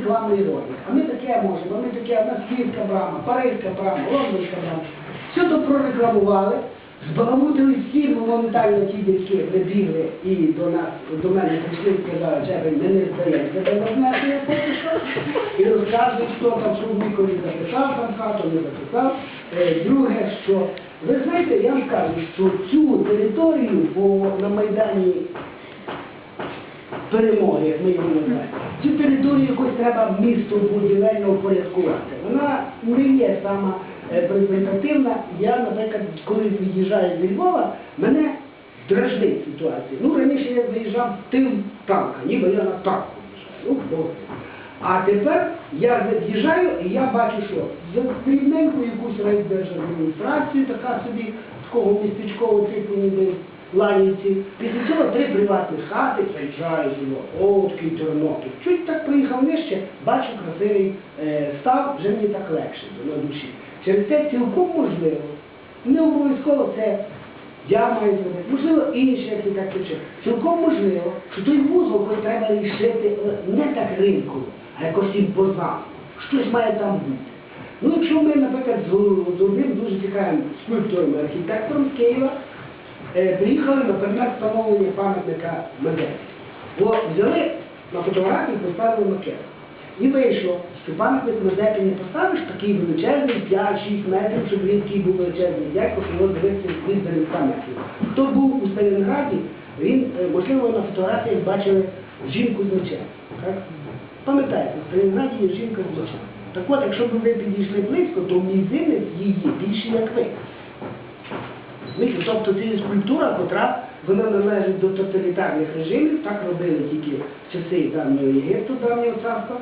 рекламний ролик. А ми таке можемо, а ми таке, у нас Київська брама, Паризька брама, Лондонська брама. Все то прорекламували, збаламутили всі моментально ті дітки прибігли і до нас, до мене прийшли сказали, Джебель, ми не здаємося до розмеження поки що. І розказують, хто там, що в Миколі записав там хату, не записав. Е, Друге, що ви знаєте, я вам кажу, що цю територію по, на Майдані перемоги, як ми його називаємо. Цю територію якось треба місто будівельно упорядкувати. Вона не є сама е, презентативна. Я, наприклад, коли від'їжджаю з Львова, мене дражнить ситуація. Ну, раніше я заїжджав тим танка, ніби я на танку в'їжджаю. Ну. А тепер я від'їжджаю і я бачу, що за дрібненьку якусь райдержадміністрацію, така собі такого містечкового типу ніби Ланівці. Після цього три приватні хати, о, такий Тернопіль. Чуть так приїхав нижче, бачу красивий е, став, вже мені так легше на душі. Через це цілком можливо. Не обов'язково це я маю зробити, можливо, інші, як і так пише. Цілком можливо, що той вузол хоч треба рішити не так ринково, а якось імпозантно. Щось має там бути. Ну, якщо ми, наприклад, з одним дуже цікавим скульптором, архітектором з Києва, приїхали на предмет встановлення пам'ятника Медеці. Бо взяли на фотографії, поставили макет. І вийшло, що пам'ятник Медеці не поставиш такий величезний, 5-6 метрів, щоб він такий був величезний що його дивився відданих пам'ятків. Хто був у Сталінграді, він, е, можливо, на фотографіях бачили жінку з мечем. Пам'ятаєте, в Сталінграді є жінка з мечем. Так от, якщо б ви підійшли близько, то мізинець її більший, як ви. Розумієте? Тобто це є скульптура, котра вона належить до тоталітарних режимів, так робили тільки в часи давнього Єгипту, давнього царства,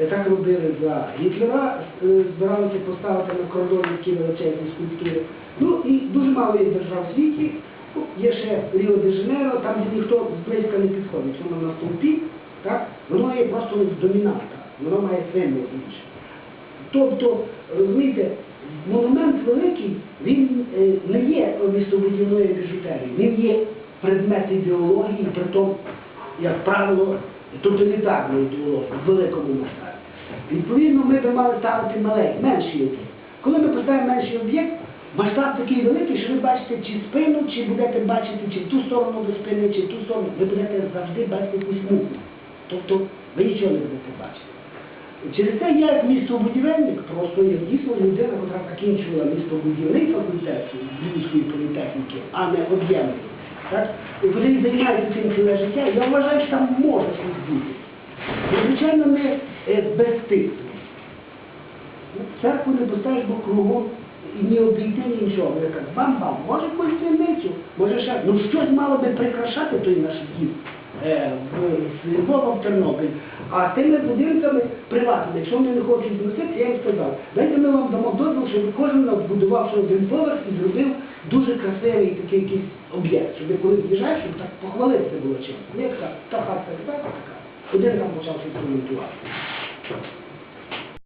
е, так робили за Гітлера, е, збиралися поставити на кордоні такі величезні скульптури. Ну і дуже мало є держав в світі. Є ще Ріо де Жанейро, там де ніхто зблизька не підходить. Воно на стовпі, так? воно є просто домінанта, воно має символ інший. Тобто, розумієте, монумент великий, він не є містобудівною біжутерією, він є предмет ідеології, притом, як правило, тоталітарної ідеології в великому масштабі. Відповідно, ми б мали ставити маленький, менший об'єкт. Коли ми поставимо менший об'єкт, масштаб такий великий, що ви бачите чи спину, чи будете бачити чи ту сторону до спини, чи ту сторону, ви будете завжди бачити якусь муку. Тобто ви нічого не будете бачити. Через це я як містобудівельник, просто як дійсно людина, яка закінчувала містобудівний факультет Львівської політехніки, а не об'ємний. І коли займається цим ціле життя, я вважаю, що там може щось бути. І, звичайно, не е, безстидно. Ну, Церкву не поставиш, бо кругом і ні обійти, ні нічого. Я кажу, бам-бам, може якусь дзвіницю, може ще, ну щось мало би прикрашати той наш дім з Львова Тернопіль. А тими будинками приватними, якщо вони не хочуть зносити, я їм сказав, дайте ми вам дамо дозвіл, щоб кожен будував ще один поверх і зробив дуже красивий такий якийсь об'єкт, щоб коли з'їжджаєш, щоб так похвалитися було чим. Як так, та хата така, така. Один там почав щось коментувати.